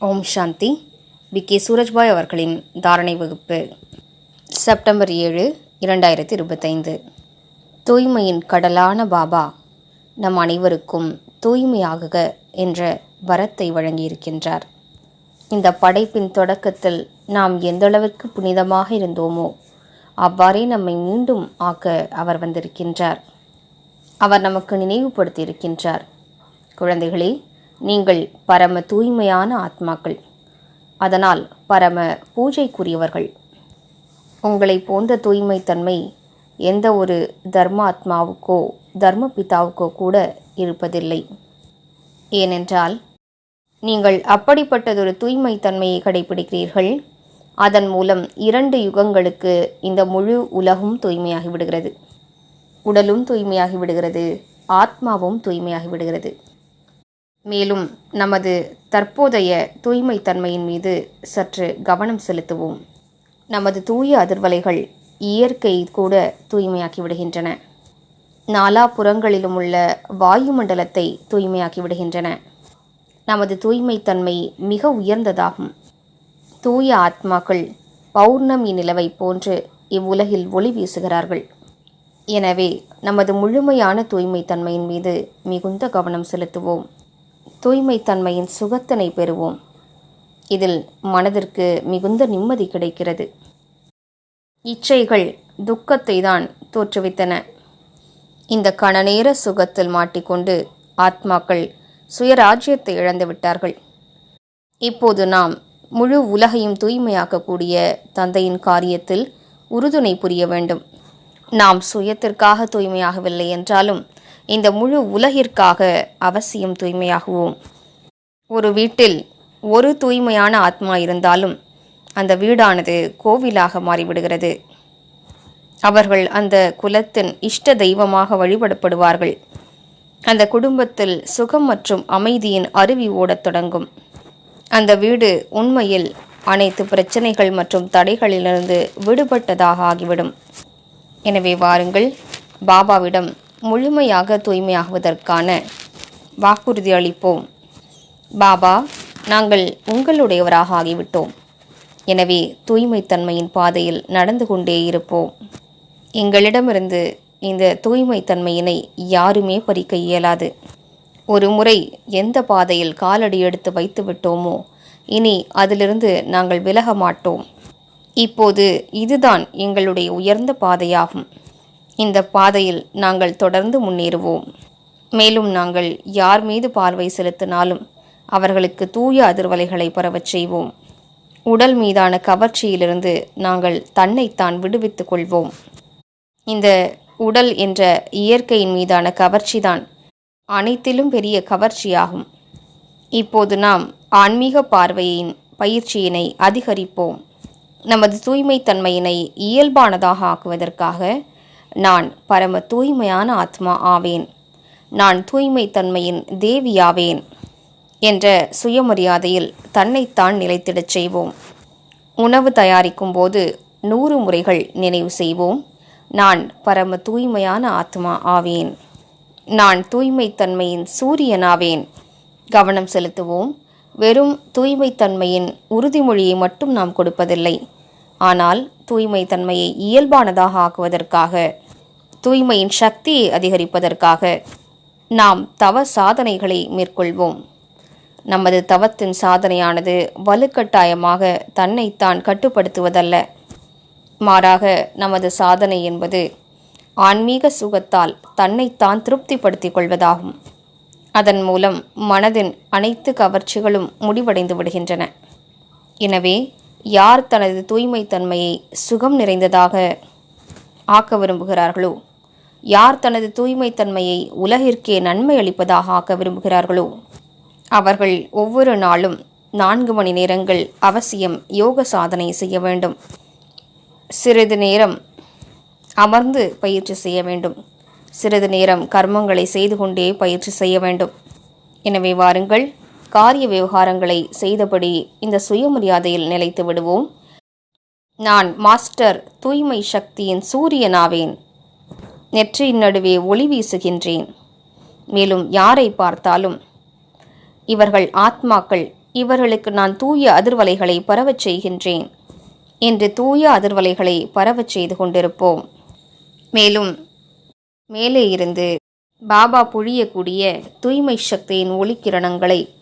ஓம் சாந்தி. V K. Surajbhai அவர்களின் தாரணை வகுப்பு. செப்டம்பர் ஏழு இரண்டாயிரத்தி இருபத்தைந்து. தூய்மையின் கடலான பாபா நம் அனைவருக்கும் தூய்மையாகுக என்ற வரத்தை வழங்கியிருக்கின்றார். இந்த படைப்பின் தொடக்கத்தில் நாம் எந்தளவிற்கு புனிதமாக இருந்தோமோ அவ்வாறே நம்மை மீண்டும் ஆக்க அவர் வந்திருக்கின்றார். அவர் நமக்கு நினைவுபடுத்தி இருக்கின்றார் குழந்தைகளே நீங்கள் பரம தூய்மையான ஆத்மாக்கள். அதனால் பரம பூஜைக்குரியவர்கள். உங்களை போன்ற தூய்மைத்தன்மை எந்த ஒரு தர்மாத்மாவுக்கோ தர்ம பிதாவுக்கோ கூட இருப்பதில்லை. ஏனென்றால் நீங்கள் அப்படிப்பட்டதொரு தூய்மைத்தன்மையை கடைபிடிக்கிறீர்கள் அதன் மூலம் இரண்டு யுகங்களுக்கு இந்த முழு உலகும் தூய்மையாகி விடுகிறது. உடலும் தூய்மையாகி விடுகிறது. ஆத்மாவும் தூய்மையாகி விடுகிறது. மேலும் நமது தற்போதைய தூய்மைத்தன்மையின் மீது சற்று கவனம் செலுத்துவோம். நமது தூய அதிர்வலைகள் இயற்கை கூட தூய்மையாக்கி விடுகின்றன. நாலாபுறங்களிலும் உள்ள வாயுமண்டலத்தை தூய்மையாக்கி விடுகின்றன. நமது தூய்மைத்தன்மை மிக உயர்ந்ததாகும். தூய ஆத்மாக்கள் பௌர்ணமி நிலவை போன்று இவ்வுலகில் ஒளி வீசுகிறார்கள். எனவே நமது முழுமையான தூய்மைத்தன்மையின் மீது மிகுந்த கவனம் செலுத்துவோம். தூய்மைத்தன்மையின் சுகத்தினை பெறுவோம். இதில் மனதிற்கு மிகுந்த நிம்மதி கிடைக்கிறது. இச்சைகள் துக்கத்தை தான் தோற்றுவித்தன. இந்த கணநேர சுகத்தில் மாட்டிக்கொண்டு ஆத்மாக்கள் சுயராஜ்யத்தை இழந்துவிட்டார்கள் இப்போது நாம் முழு உலகையும் தூய்மையாக்கக்கூடிய தந்தையின் காரியத்தில் உறுதுணை புரிய வேண்டும். நாம் சுயத்திற்காக தூய்மையாகவில்லை என்றாலும் இந்த முழு உலகிற்காக அவசியம் தூய்மையாகுவோம். ஒரு வீட்டில் ஒரு தூய்மையான ஆத்மா இருந்தாலும் அந்த வீடானது கோவிலாக மாறிவிடுகிறது. அவர்கள் அந்த குலத்தின் இஷ்ட தெய்வமாக வழிபடப்படுவார்கள். அந்த குடும்பத்தில் சுகம் மற்றும் அமைதியின் அருவி ஓடத் தொடங்கும். அந்த வீடு உண்மையில் அனைத்து பிரச்சனைகள் மற்றும் தடைகளிலிருந்து விடுபட்டதாக ஆகிவிடும். எனவே வாருங்கள் பாபாவிடம் முழுமையாக தூய்மையாகுவதற்கான வாக்குறுதி அளிப்போம். பாபா நாங்கள் உங்களுடையவராக ஆகிவிட்டோம். எனவே தூய்மைத்தன்மையின் பாதையில் நடந்து கொண்டே இருப்போம். எங்களிடமிருந்து இந்த தூய்மைத்தன்மையினை யாருமே பறிக்க இயலாது. ஒரு முறை எந்த பாதையில் காலடி எடுத்து வைத்து விட்டோமோ இனி அதிலிருந்து நாங்கள் விலக மாட்டோம். இப்போது இதுதான் எங்களுடைய உயர்ந்த பாதையாகும். இந்த பாதையில் நாங்கள் தொடர்ந்து முன்னேறுவோம். மேலும் நாங்கள் யார் மீது பார்வை செலுத்தினாலும் அவர்களுக்கு தூய அதிர்வலைகளை பரவச் செய்வோம். உடல் மீதான கவர்ச்சியிலிருந்து நாங்கள் தன்னைத்தான் விடுவித்துக் கொள்வோம். இந்த உடல் என்ற இயற்கையின் மீதான கவர்ச்சிதான் அனைத்திலும் பெரிய கவர்ச்சியாகும். இப்போது நாம் ஆன்மீக பார்வையின் பயிற்சியினை அதிகரிப்போம். நமது தூய்மைத்தன்மையினை இயல்பானதாக ஆக்குவதற்காக நான் பரம தூய்மையான ஆத்மா ஆவேன். நான் தூய்மைத்தன்மையின் தேவியாவேன் என்ற சுயமரியாதையில் தன்னைத்தான் நிலைத்திடச் செய்வோம். உணவு தயாரிக்கும் போது நூறு முறைகள் நினைவு செய்வோம். நான் பரம தூய்மையான ஆத்மா ஆவேன். நான் தூய்மைத்தன்மையின் சூரியனாவேன். கவனம் செலுத்துவோம். வெறும் தூய்மைத்தன்மையின் உறுதிமொழியை மட்டும் நாம் கொடுப்பதில்லை. ஆனால் தூய்மை தன்மையை இயல்பானதாக ஆக்குவதற்காக தூய்மையின் சக்தியை அதிகரிப்பதற்காக நாம் தவ சாதனைகளை மேற்கொள்வோம். நமது தவத்தின் சாதனையானது வலுக்கட்டாயமாக தன்னைத்தான் கட்டுப்படுத்துவதல்ல. மாறாக நமது சாதனை என்பது ஆன்மீக சுகத்தால் தன்னைத்தான் திருப்திப்படுத்திக் கொள்வதாகும். அதன் மூலம் மனதின் அனைத்து கவர்ச்சிகளும் முடிவடைந்து விடுகின்றன. எனவே யார் தனது தூய்மைத்தன்மையை சுகம் நிறைந்ததாக ஆக்க விரும்புகிறார்களோ? யார் தனது தூய்மைத்தன்மையை உலகிற்கே நன்மை அளிப்பதாக ஆக்க விரும்புகிறார்களோ? அவர்கள் ஒவ்வொரு நாளும் நான்கு மணி நேரங்கள் அவசியம் யோக சாதனை செய்ய வேண்டும். சிறிது நேரம் அமர்ந்து பயிற்சி செய்ய வேண்டும். சிறிது நேரம் கர்மங்களை செய்து கொண்டே பயிற்சி செய்ய வேண்டும். எனவே வாருங்கள் காரிய விவகாரங்களை செய்தபடி இந்த சுயமரியாதையில் நிலைத்து விடுவோம். நான் மாஸ்டர் தூய்மை சக்தியின் சூரியனாவேன். நெற்றியின் நடுவே ஒளி வீசுகின்றேன். மேலும் யாரை பார்த்தாலும்? இவர்கள் ஆத்மாக்கள். இவர்களுக்கு நான் தூய அதிர்வலைகளை பரவச் செய்கின்றேன் என்று தூய அதிர்வலைகளை பரவச் செய்து கொண்டிருப்போம். மேலும் மேலே இருந்து பாபா பொழியக்கூடிய தூய்மை சக்தியின் ஒளிக்கிரணங்களை